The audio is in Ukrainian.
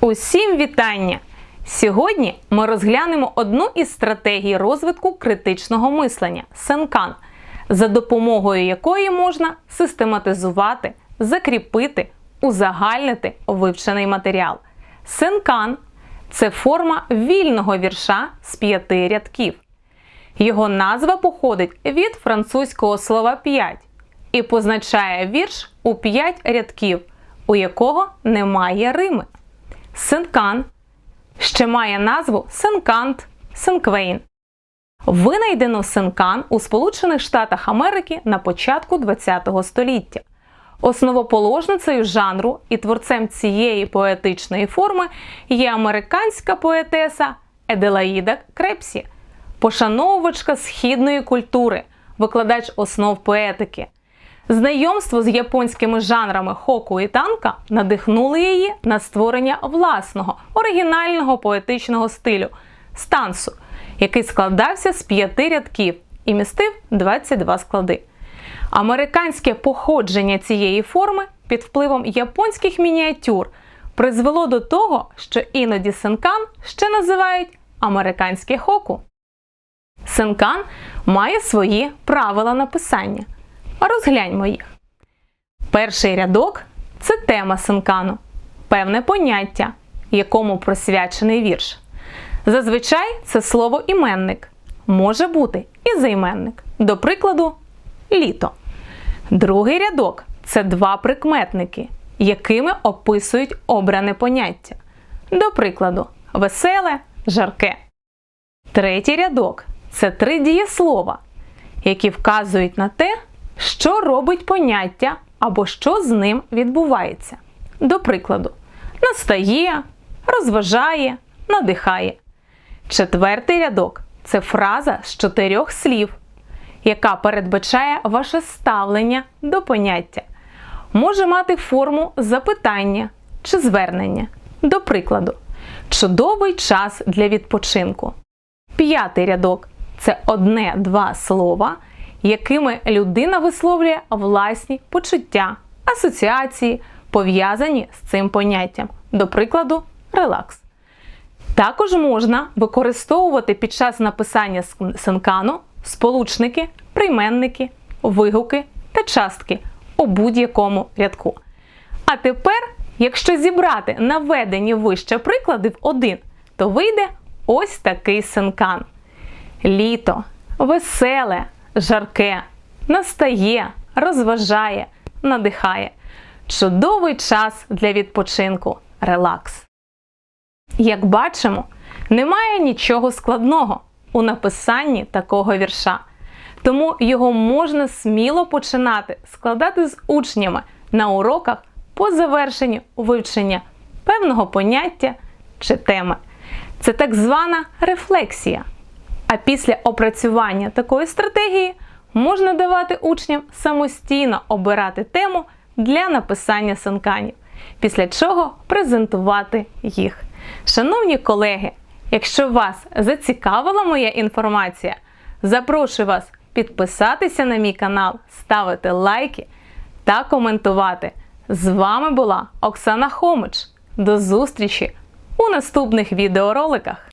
Усім вітання! Сьогодні ми розглянемо одну із стратегій розвитку критичного мислення сенкан, за допомогою якої можна систематизувати, закріпити, узагальнити вивчений матеріал. Сенкан це форма вільного вірша з п'яти рядків. Його назва походить від французького слова п'ять і позначає вірш у п'ять рядків, у якого немає рими. Сенкан ще має назву Сенкант, Сенквейн. Винайдено сенкан у Сполучених Штатах Америки на початку ХХ століття. Основоположницею жанру і творцем цієї поетичної форми є американська поетеса Еделаїда Крепсі, пошановувачка східної культури, викладач основ поетики. Знайомство з японськими жанрами хоку і танка надихнули її на створення власного оригінального поетичного стилю стансу, який складався з п'яти рядків і містив 22 склади. Американське походження цієї форми під впливом японських мініатюр призвело до того, що іноді сенкан ще називають американське хоку. Сенкан має свої правила написання. Розгляньмо їх. Перший рядок це тема сенкану, певне поняття, якому присвячений вірш. Зазвичай це слово іменник, може бути і займенник, до прикладу, літо. Другий рядок це два прикметники, якими описують обране поняття. До прикладу, веселе, жарке. Третій рядок це три дієслова, які вказують на те, що робить поняття або що з ним відбувається. До прикладу, настає, розважає, надихає. Четвертий рядок це фраза з чотирьох слів, яка передбачає ваше ставлення до поняття. Може мати форму запитання чи звернення. До прикладу, чудовий час для відпочинку. П'ятий рядок це одне-два слова, якими людина висловлює власні почуття, асоціації, пов'язані з цим поняттям. До прикладу, релакс. Також можна використовувати під час написання синкану сполучники, прийменники, вигуки та частки у будь-якому рядку. А тепер, якщо зібрати наведені вище приклади в один, то вийде ось такий синкан. Літо, веселе, жарке, настає, розважає, надихає. Чудовий час для відпочинку, релакс. Як бачимо, немає нічого складного у написанні такого вірша. Тому його можна сміло починати складати з учнями на уроках по завершенню вивчення певного поняття чи теми. Це так звана рефлексія. А після опрацювання такої стратегії можна давати учням самостійно обирати тему для написання санканів, після чого презентувати їх. Шановні колеги, якщо вас зацікавила моя інформація, запрошую вас підписатися на мій канал, ставити лайки та коментувати. З вами була Оксана Хомич. До зустрічі у наступних відеороликах!